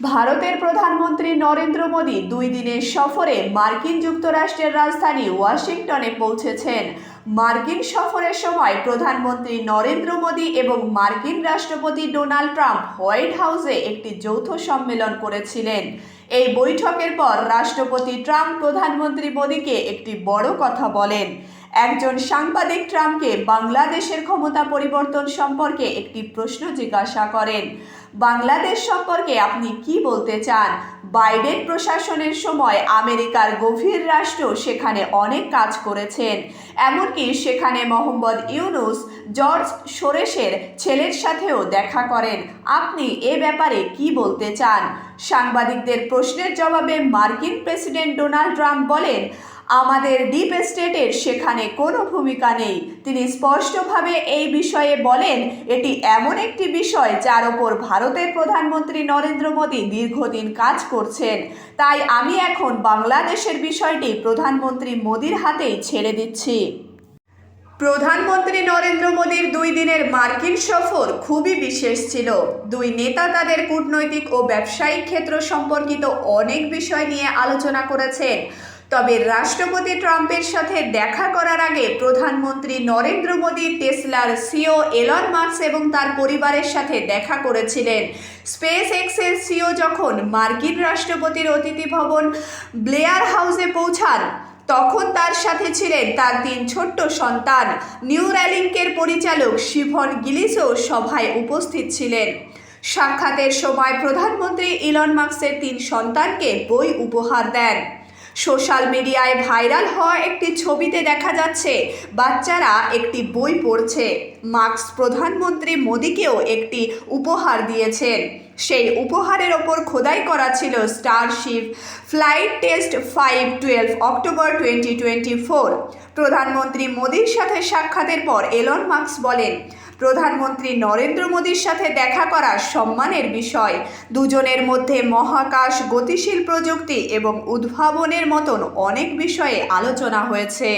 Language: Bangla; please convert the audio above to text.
ভারতের প্রধানমন্ত্রী নরেন্দ্র মোদী দুই দিনের সফরে মার্কিন যুক্তরাষ্ট্রের রাজধানী ওয়াশিংটনে পৌঁছেছেন। মার্কিন সফরের সময় প্রধানমন্ত্রী নরেন্দ্র মোদী এবং মার্কিন রাষ্ট্রপতি ডোনাল্ড ট্রাম্প হোয়াইট হাউসে একটি যৌথ সম্মেলন করেছিলেন। এই বৈঠকের পর রাষ্ট্রপতি ট্রাম্প প্রধানমন্ত্রী মোদীকে একটি বড় কথা বলেন। একজন সাংবাদিক ট্রাম্পকে বাংলাদেশের ক্ষমতা পরিবর্তন সম্পর্কে একটি প্রশ্ন জিজ্ঞাসা করেন। বাংলাদেশ সম্পর্কে আপনি কি বলতে চান? বাইডেন প্রশাসনের সময় আমেরিকার গভীর রাষ্ট্র সেখানে অনেক কাজ করেছেন। এমনকি সেখানে মোহাম্মদ ইউনুস, জর্জ সোরেশের ছেলের সাথেও দেখা করেন। আপনি এ ব্যাপারে কি বলতে চান? সাংবাদিকদের প্রশ্নের জবাবে মার্কিন প্রেসিডেন্ট ডোনাল্ড ট্রাম্প বলেন আমাদের ডিপ স্টেটের সেখানে কোনো ভূমিকা নেই। তিনি স্পষ্টভাবে এই বিষয়ে বলেন, এটি এমন একটি বিষয় যার ওপর ভারতের প্রধানমন্ত্রী নরেন্দ্র মোদী দীর্ঘদিন কাজ করছেন। তাই আমি এখন বাংলাদেশের বিষয়টি প্রধানমন্ত্রী মোদীর হাতেই ছেড়ে দিচ্ছি। প্রধানমন্ত্রী নরেন্দ্র মোদীর দুই দিনের মার্কিন সফর খুবই বিশেষ ছিল। দুই নেতা তাদের কূটনৈতিক ও ব্যবসায়িক ক্ষেত্র সম্পর্কিত অনেক বিষয় নিয়ে আলোচনা করেছেন। তবে রাষ্ট্রপতি ট্রাম্পের সাথে দেখা করার আগে প্রধানমন্ত্রী নরেন্দ্র মোদী, টেসলার সিও এলন মার্কস এবং তার পরিবারের সাথে দেখা করেছিলেন। স্পেস এক্সের সিও যখন মার্কিন রাষ্ট্রপতির অতিথি ভবন ব্লেয়ার হাউসে পৌঁছান, তখন তার সাথে ছিলেন তার তিন ছোট্ট সন্তান। নিউ র্যালিংকের পরিচালক শিভন গিলিসও সভায় উপস্থিত ছিলেন। সাক্ষাতের সময় প্রধানমন্ত্রী ইলন মার্কসের তিন সন্তানকে বই উপহার দেন। সোশ্যাল মিডিয়ায় ভাইরাল হওয়া একটি ছবিতে দেখা যাচ্ছে, বাচ্চারা একটি বই পড়ছে। মার্কস প্রধানমন্ত্রী মোদীকেও একটি উপহার দিয়েছেন। সেই উপহারের ওপর খোদাই করা ছিল Starship flight test five twelve October twenty twenty four প্রধানমন্ত্রী মোদীর সাথে সাক্ষাতের পর এলন মার্কস বলেন প্রধানমন্ত্রী নরেন্দ্র মোদীর সাথে দেখা করা সম্মানের বিষয়। দুজনের মধ্যে মহাকাশ গতিশীল প্রযুক্তি এবং উদ্ভাবনের মতন অনেক বিষয়ে আলোচনা হয়েছে।